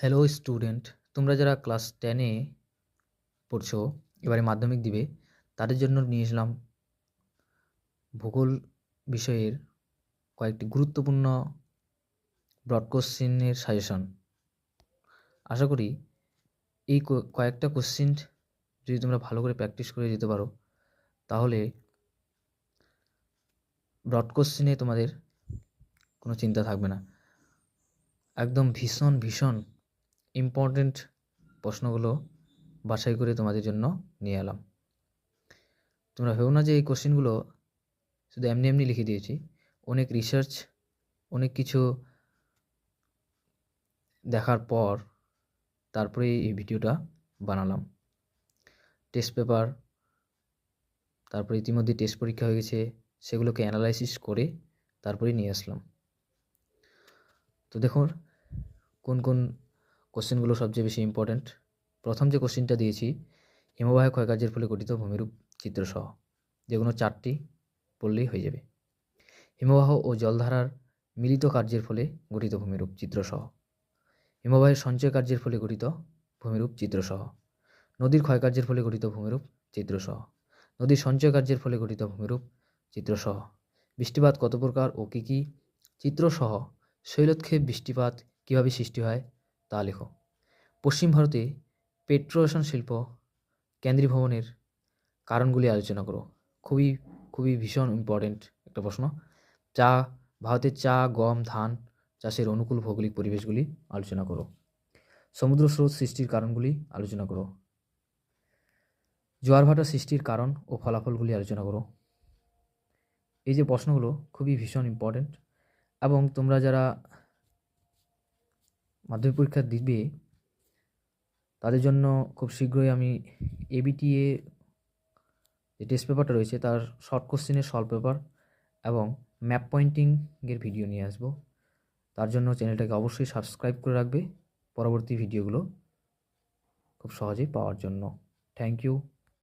Hello student তোমরা যারা class টেনে পড়ছো, এবারে মাধ্যমিক দিবে, তাদের জন্য নিয়ে এসলাম ভূগোল বিষয়ের কয়েকটি গুরুত্বপূর্ণ ব্রড কোশ্চেনের সাজেশন আশা করি এই কয়েকটা কোশ্চেন যদি তোমরা ভালো করে প্র্যাকটিস করে যেতে পারো, তাহলে ব্রড কোশ্চেনে তোমাদের কোনো চিন্তা থাকবে না। একদম ভীষণ ভীষণ ইম্পর্ট্যান্ট প্রশ্নগুলো বাছাই করে তোমাদের জন্য নিয়ে এলাম। তোমরা ভেবো না যে এই কোশ্চেনগুলো শুধু এমনি এমনি লিখে দিয়েছি। অনেক রিসার্চ অনেক কিছু দেখার পর তারপরে এই ভিডিওটা বানালাম। টেস্ট পেপার তারপরে ইতিমধ্যে টেস্ট পরীক্ষা হয়ে গেছে, সেগুলোকে অ্যানালাইসিস করে তারপরে নিয়ে আসলাম। তো দেখুন, কোন কোন কোশ্চেনগুলো সবচেয়ে বেশি ইম্পর্ট্যান্ট প্রথম যে কোশ্চেনটা দিয়েছি, হিমবাহ ক্ষয়কার্যের ফলে গঠিত ভূমিরূপ চিত্রসহ যেগুলো চারটি পড়লেই হয়ে যাবে। হিমবাহ ও জলধারার মিলিত কার্যের ফলে গঠিত ভূমিরূপ চিত্রসহ হিমবাহের সঞ্চয় কার্যের ফলে গঠিত ভূমিরূপ চিত্রসহ নদীর ক্ষয়কার্যের ফলে গঠিত ভূমিরূপ চিত্রসহ নদীর সঞ্চয় কার্যের ফলে গঠিত ভূমিরূপ চিত্রসহ বৃষ্টিপাত কত প্রকার ও কী কী চিত্রসহ শৈলক্ষেপ বৃষ্টিপাত কীভাবে সৃষ্টি হয় তা লেখো। পশ্চিম ভারতে পেট্রোশন শিল্প কেন্দ্রীভবনের কারণগুলি আলোচনা করো। খুবই খুবই ভীষণ ইম্পর্ট্যান্ট একটা প্রশ্ন চা ভারতের চা, গম, ধান চাষের অনুকূল ভৌগোলিক পরিবেশগুলি আলোচনা করো। সমুদ্র স্রোত সৃষ্টির কারণগুলি আলোচনা করো। জোয়ার ভাটা সৃষ্টির কারণ ও ফলাফলগুলি আলোচনা করো। এই যে প্রশ্নগুলো খুবই ভীষণ ইম্পর্ট্যান্ট এবং তোমরা যারা মাধ্যমিক পরীক্ষা দিবে, তাদের জন্য খুব শীঘ্রই আমি এবিটিএ যে টেস্ট পেপারটা রয়েছে, তার শর্ট কোশ্চেনের সলভ পেপার এবং ম্যাপ পয়েন্টিংয়ের ভিডিও নিয়ে আসব। তার জন্য চ্যানেলটাকে অবশ্যই সাবস্ক্রাইব করে রাখবে, পরবর্তী ভিডিওগুলো খুব সহজেই পাওয়ার জন্য। Thank you